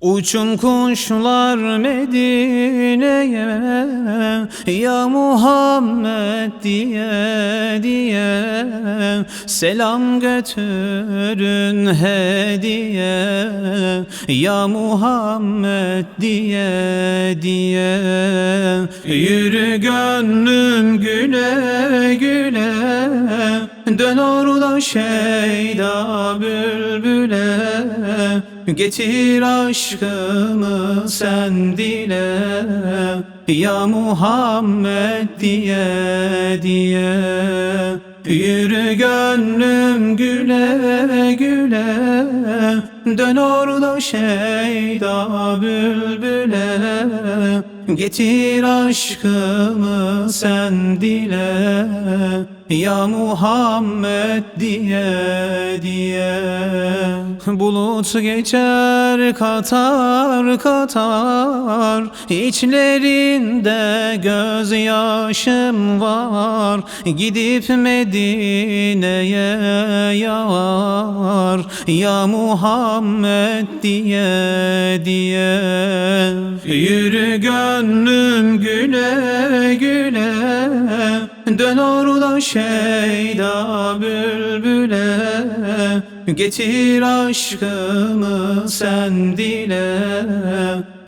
Uçun kuşlar Medine'ye Ya Muhammed diye diye. Selam götürün hediye Ya Muhammed diye diye. Yürü gönlüm güle güle Dön orada şeyda bülbüle Getir aşkımı sen dile Ya Muhammed diye diye. Yürü gönlüm güle güle Dön orada şeyda bülbüle. Getir aşkımı sen dile Ya Muhammed diye diye. Bulut geçer katar katar. İçlerinde gözyaşım var. Gidip Medine'ye yar. Ya Muhammed diye diye. Yürü gönlüm güle güle Dön orada şeyda bülbüle Getir aşkımı sen dile.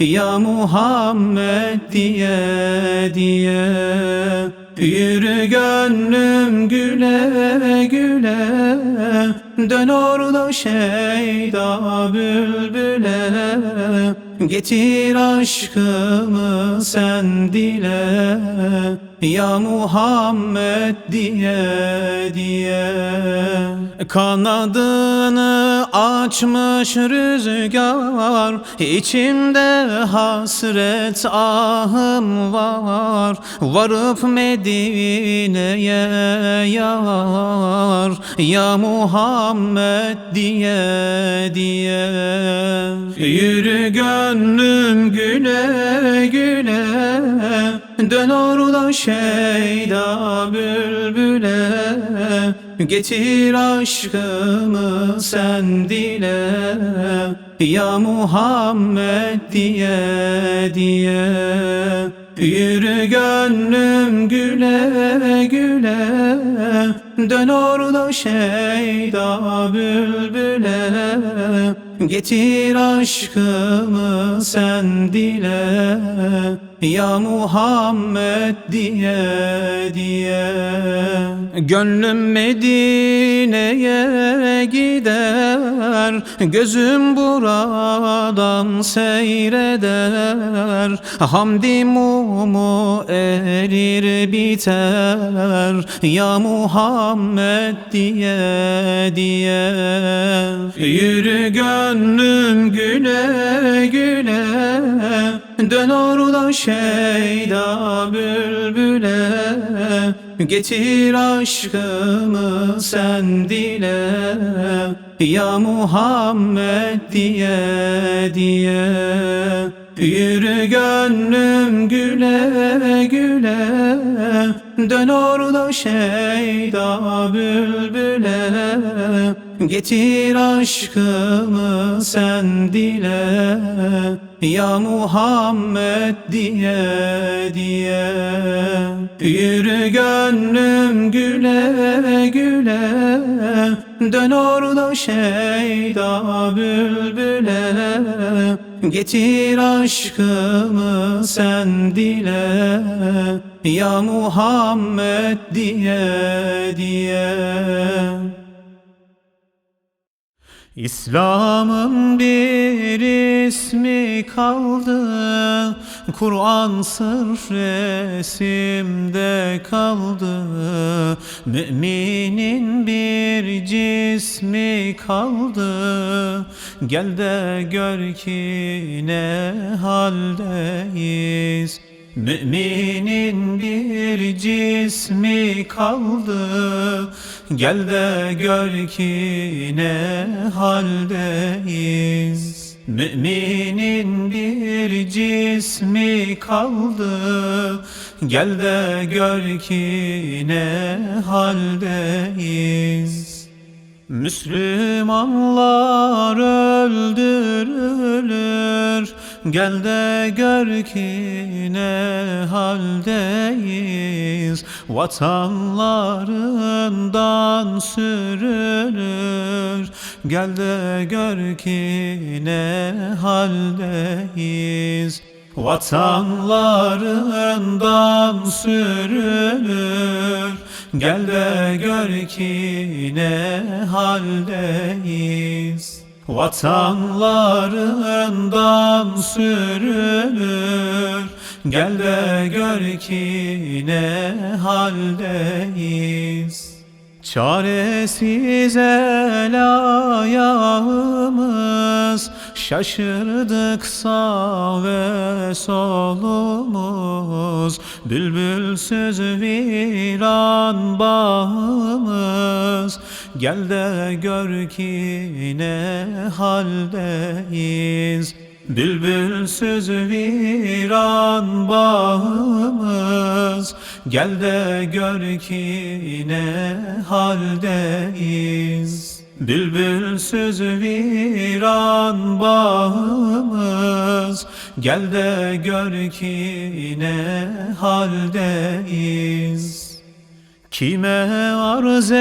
Ya Muhammed diye diye. Yürü gönlüm güle güle Dön orada şeyda bülbüle. Getir aşkımı sen dile Ya Muhammed diye diye. Kanadını açmış rüzgar İçimde hasret ahım var. Varıp Medine'ye yar. Ya Muhammed diye diye. Yürü gönlüm güle güle Dön orada şeyda bülbüle Getir aşkımı sen dile. Ya Muhammed diye diye. Yürü gönlüm güle güle Dön orada şeyda bülbüle. Getir aşkımı sen dile Ya Muhammed diye diye Gönlüm Medine'ye gider Gözüm buradan seyreder. Hamdi mumu erir biter. Ya Muhammed diye diye. Yürü gönlüm güle güle Dön orada şeyda bülbüle Getir aşkımı sen dile Ya Muhammed diye diye. Yürü gönlüm güle güle Dön orada şeyda bülbüle. Getir aşkımı sen dile Ya Muhammed diye diye. Yürü gönlüm güle güle. Dön orada şeyda bülbüle. Getir aşkımı sen dile. Ya Muhammed diye diye İslam'ın bir ismi kaldı. Kur'an sırf resimde kaldı. Müminin bir cismi kaldı. Gel de gör ki ne haldeyiz Müminin bir cismi kaldı. Gel de gör ki ne haldeyiz. Müminin bir cismi kaldı. Gel de gör ki ne haldeyiz. Müslümanlar öldürülür Gel de gör ki ne haldeyiz. Vatanlarından sürünür Gel de gör ki ne haldeyiz. Vatanlarından sürünür Gel de gör ki ne haldeyiz Vatanlarından sürünür Gel de gör ki ne haldeyiz. Çaresiz el ayağımız Şaşırdık sağ ve solumuz. Bülbülsüz viran bağımız Gel de gör ki ne haldeyiz. Bülbülsüz viran bağımız. Gel de gör ki ne haldeyiz. Bülbülsüz viran bağımız. Gel de gör ki ne haldeyiz Kime arz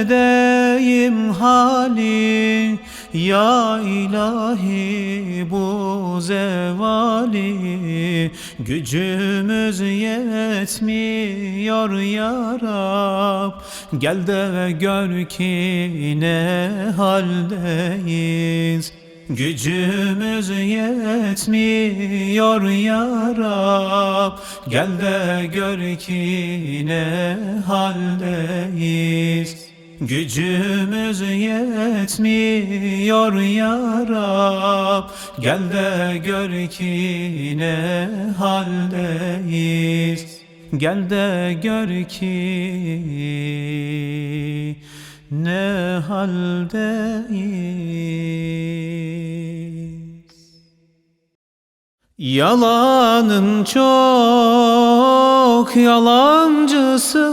edeyim hali? Ya ilahi bu zevali. Gücümüz yetmiyor ya Rab. Gel de gör ki ne haldeyiz Gücümüz yetmiyor ya Rab. Gel de gör ki ne haldeyiz. Gücümüz yetmiyor ya Rab. Gel de gör ki ne haldeyiz. Gel de gör ki ne haldeyiz Yalanın çok yalancısın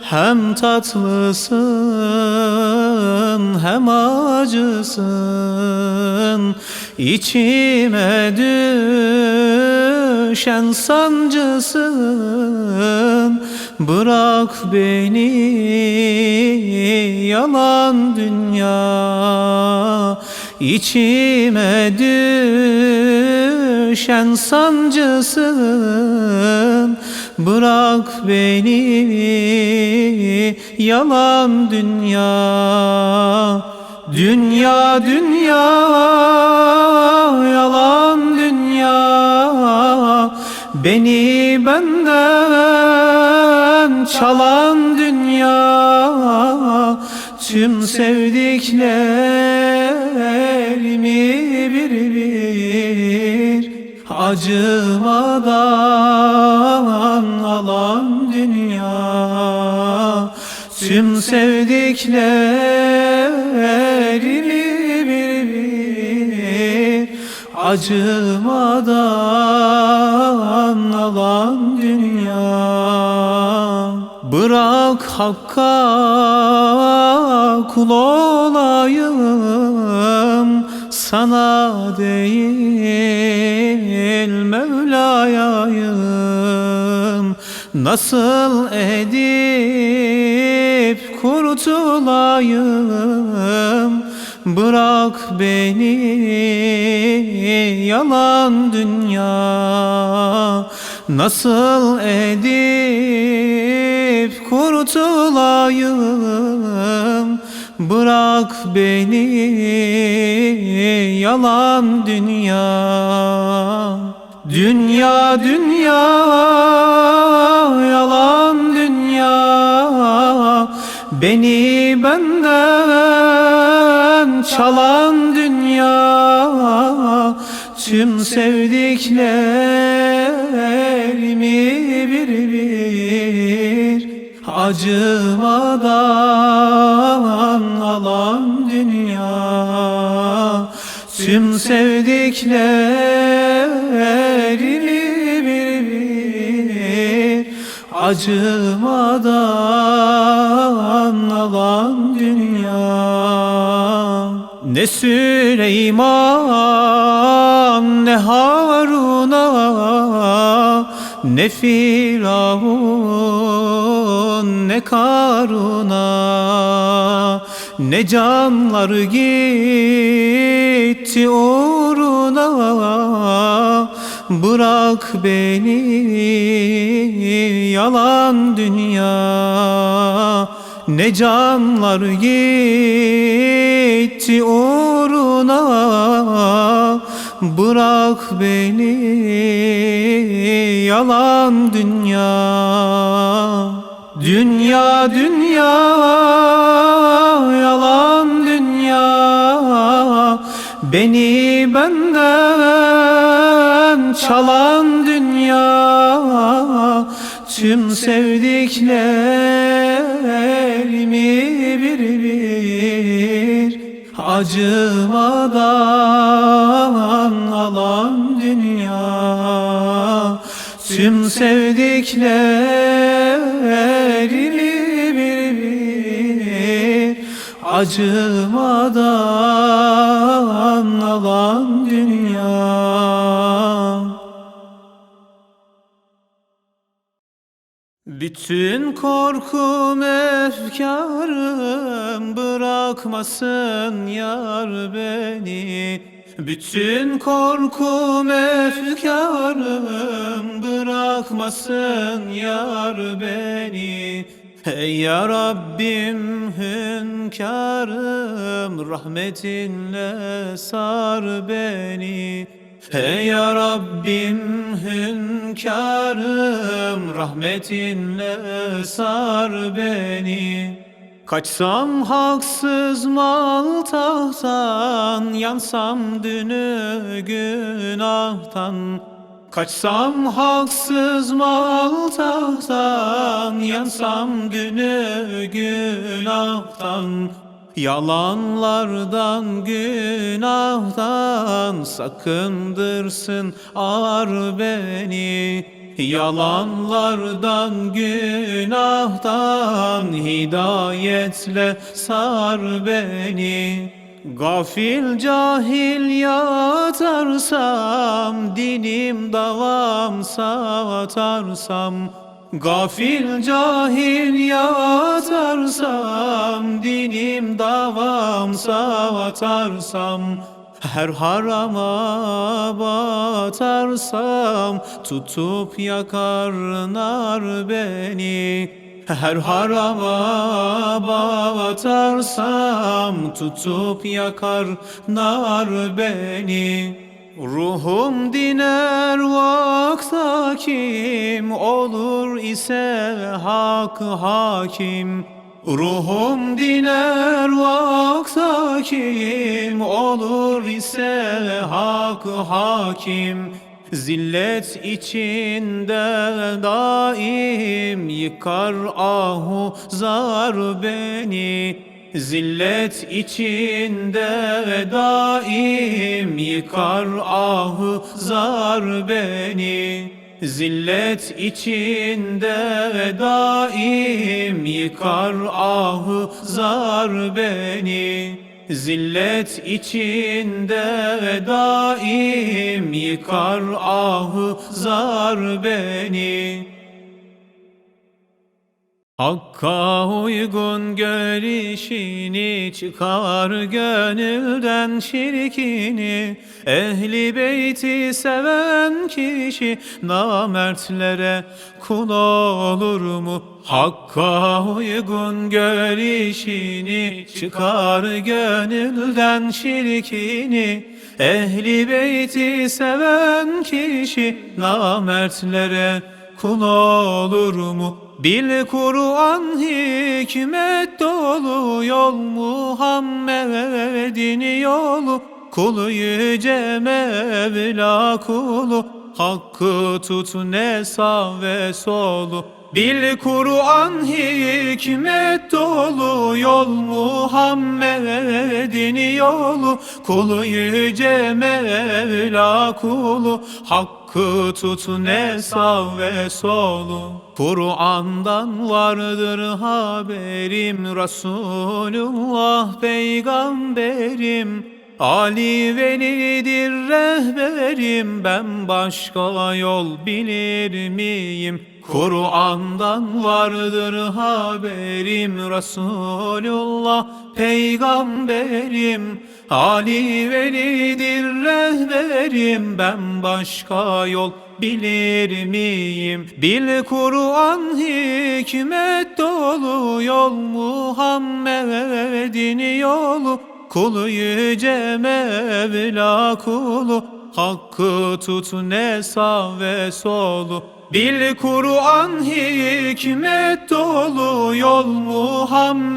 Hem tatlısın hem acısın. İçime düşen sancısın Bırak beni yalan dünya İçime düşen sancısın. Bırak beni yalan dünya. Dünya dünya yalan dünya. Beni benden çalan dünya. Tüm sevdiklerimi Acımadan alan dünya Tüm sevdiklerimi bir bir Acımadan alan dünya Bırak hakka kul olayım Sana değil Mevla'yayım. Nasıl edip kurtulayım? Bırak beni yalan dünya. Nasıl edip kurtulayım Bırak beni yalan dünya. Dünya dünya yalan dünya. Beni benden çalan dünya. Tüm sevdiklerimi Acımadan alan dünya. Tüm sevdiklerimi bir bir Acımadan alan dünya. Ne Süleyman ne Harun'a Ne Firavun ne Karun'a Ne canlar gitti uğruna. Bırak beni yalan dünya. Ne canlar gitti uğruna Bırak beni yalan dünya. Dünya dünya yalan dünya. Beni benden çalan dünya. Tüm sevdiklerimi bir bir Acımadan alan dünya Tüm sevdiklerimi bir bir Acımadan alan dünya bütün korkum efkarım bırakmasın yar beni. Bütün korkum efkarım bırakmasın yar beni. Ey ya Rabbim hünkârım rahmetinle sar beni Ey ya Rabbim hünkârım rahmetinle sar beni. Kaçsam haksız mal tahttan Yansam dünü günahtan. Kaçsam haksız mal tahttan Yansam dünü günahtan Yalanlardan günahtan sakındırsın ar beni. Yalanlardan günahtan hidayetle sar beni. Gafil cahil yatarsam dinim davam satarsam Gafil cahil yatarsam Dinim davam savatarsam Her harama batarsam Tutup yakar nar beni. Her harama batarsam Tutup yakar nar beni Ruhum diner vakta kim olur ise hak hakim. Ruhum diner vakta kim olur ise hak hakim. Zillet içinde daim yıkar ahu zar beni Zillet içinde daim yıkar ahı zar beni. Zillet içinde daim yıkar ahı zar beni. Zillet içinde daim yıkar ahı zar beni Hakka uygun görüşini çıkar gönülden şirkini Ehli beyti seven kişi namertlere kul olur mu? Hakka uygun görüşini çıkar gönülden şirkini Ehli beyti seven kişi namertlere kul olur mu? Bil Kur'an hikmet dolu yol Muhammed'in yolu. Kulu yüce Mevla kulu Hakkı tut ne sağ ve solu. Bil Kur'an hikmet dolu yol Muhammed'in yolu. Kulu yüce Mevla kulu Hakkı tut ne sağ ve solu. Kur'an'dan vardır haberim Resulullah peygamberim Ali velidir rehberim. Ben başka yol bilir miyim? Kur'an'dan vardır haberim. Resulullah peygamberim. Ali velidir rehberim. Ben başka yol bilir miyim? Bil Kur'an hikmet dolu yol Muhammed'in yolu Kulu yüce Mevla kulu. Hakkı tut ne sağ ve solu. Bil Kur'an hikmet dolu. Yol Muhammed'in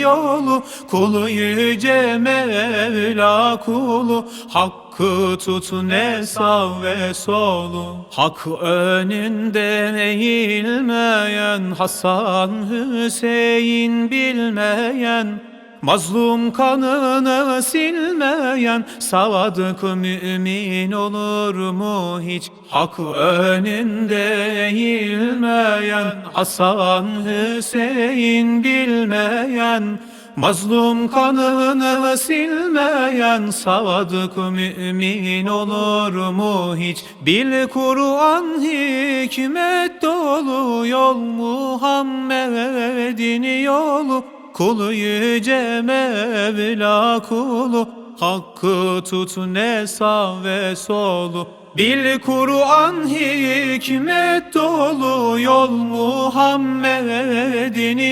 yolu. Kulu yüce Mevla kulu. Hakkı tut ne sağ ve solu. Hak önünde eğilmeyen Hasan Hüseyin bilmeyen Mazlum kanını silmeyen sadık mümin olur mu hiç? Hak önünde eğilmeyen Hasan Hüseyin bilmeyen Mazlum kanını silmeyen sadık mümin olur mu hiç? Bil Kur'an hikmet dolu yol Muhammed'in yolu Kulu yüce Mevla kulu. Hakkı tut ne sağ ve solu. Bil Kur'an hikmet dolu yol Muhammed'in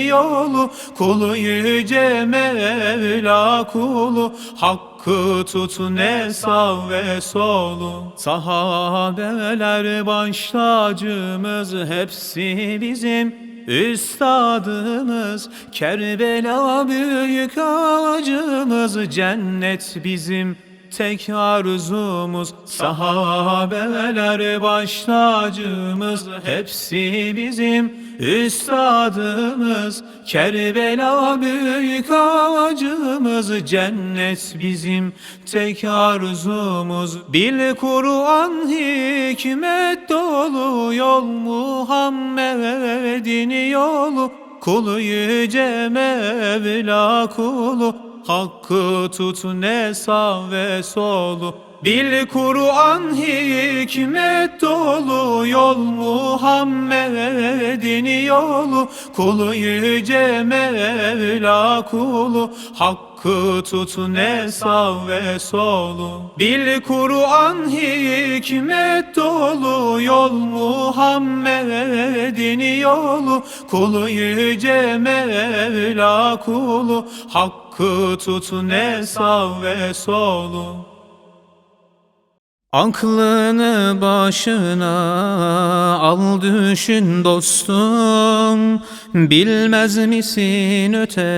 yolu. Kulu yüce Mevla kulu. Hakkı tut ne sağ ve solu. Sahabeler baş tacımız hepsi bizim Üstadımız Kerbela büyük acımız Cennet bizim tek arzumuz. Sahabeler baş tacımız Hepsi bizim üstadımız Kerbela büyük acımız Cennet bizim tek arzumuz. Bil Kur'an hikmet dolu yol Muhammed'in yolu. Kulu yüce Mevla kulu Hakkı tut ne sağ ve solu Bil Kur'an hikmet dolu yol Muhammed'in yolu. Kulu yüce Mevla kulu Hakkı tut ne sağ ve solu. Bil Kur'an hikmet dolu yol Muhammed'in yolu. Kulu yüce Mevla kulu Hakkı tut ne sağ ve solu Aklını başına al düşün dostum. Bilmez misin ötesinde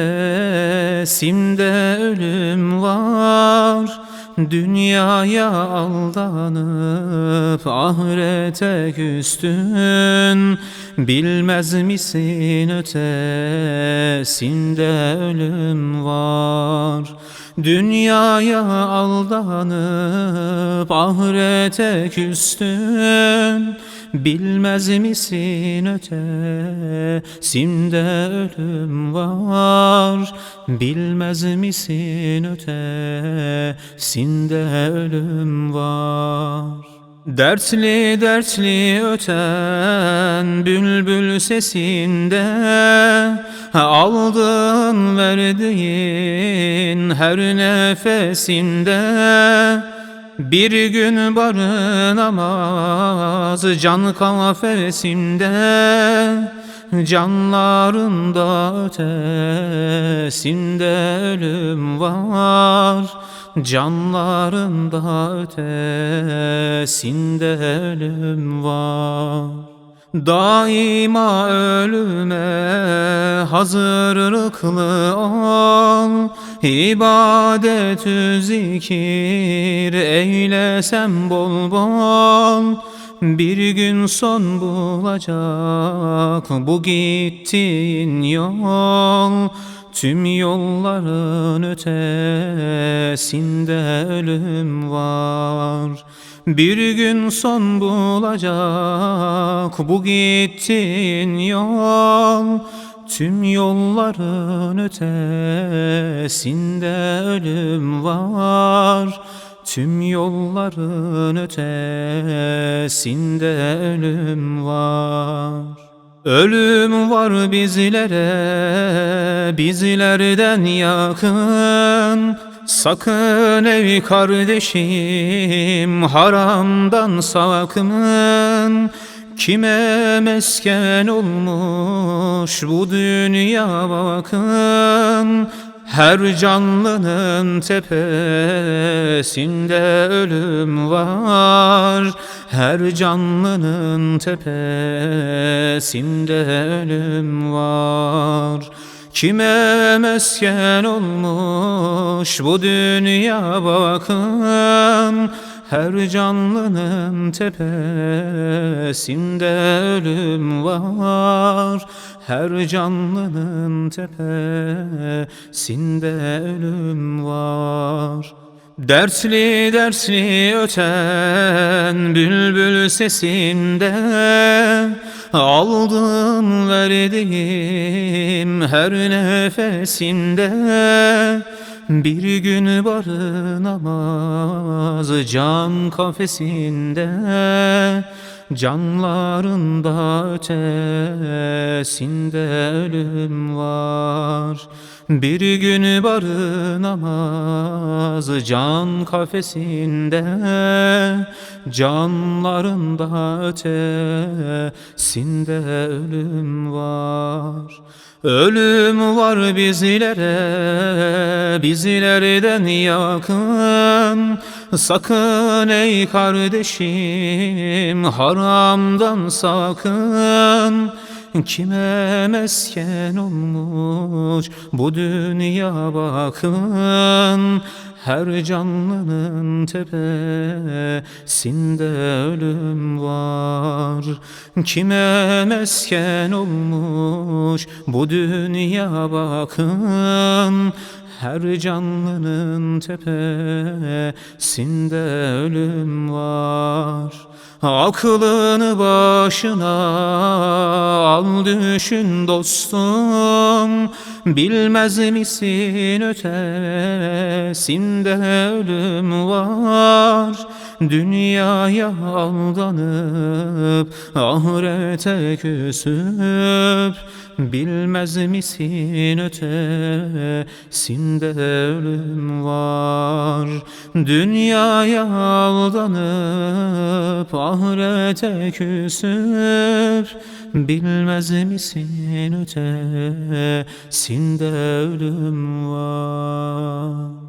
ölüm var? Dünyaya aldanıp ahirete küstün. Bilmez misin ötesinde ölüm var Dünyaya aldanıp ahirete küstün Bilmez misin ötesinde ölüm var. Bilmez misin ötesinde ölüm var Dertli dertli öten bülbül sesinde Aldığın verdiğin her nefesinde. Bir gün barınamaz can kafesinde Canlarında ötesinde ölüm var Canlarında ötesinde ölüm var. Daima ölüme hazırlıklı ol. İbadet zikir eylesem bol bol. Bir gün son bulacak bu gittiğin yol Tüm yolların ötesinde ölüm var. Bir gün son bulacak bu gittiğin yol. Tüm yolların ötesinde ölüm var. Tüm yolların ötesinde ölüm var Ölüm var bizlere, bizlerden yakın. Sakın ey kardeşim haramdan sakın. Kime mesken olmuş bu dünya bakın her canlının tepesinde ölüm var. Her canlının tepesinde ölüm var. Kime mesken olmuş bu dünya bakın her canlının tepesinde ölüm var. Her canlının tepesinde ölüm var. Dertli dertli öten bülbül sesinde Aldım verdiğim her nefesinde bir gün barınamaz can kafesinde Canlarında ötesinde ölüm var Bir gün barınamaz can kafesinde Canlarında ötesinde ölüm var. Ölüm var bizlere, bizlerden yakın. Sakın ey kardeşim haramdan sakın Kime mesken olmuş bu dünya bakın? Her canlının tepesinde ölüm var. Kime mesken olmuş bu dünya bakın? Her canlının tepesinde ölüm var Aklını başına al düşün dostum. Bilmez misin ötesinde ölüm var Dünyaya aldanıp ahirete küsüp Bilmez misin ötesinde ölüm var? Dünyaya aldanıp ahirete küsüp Bilmez misin ötesinde ölüm var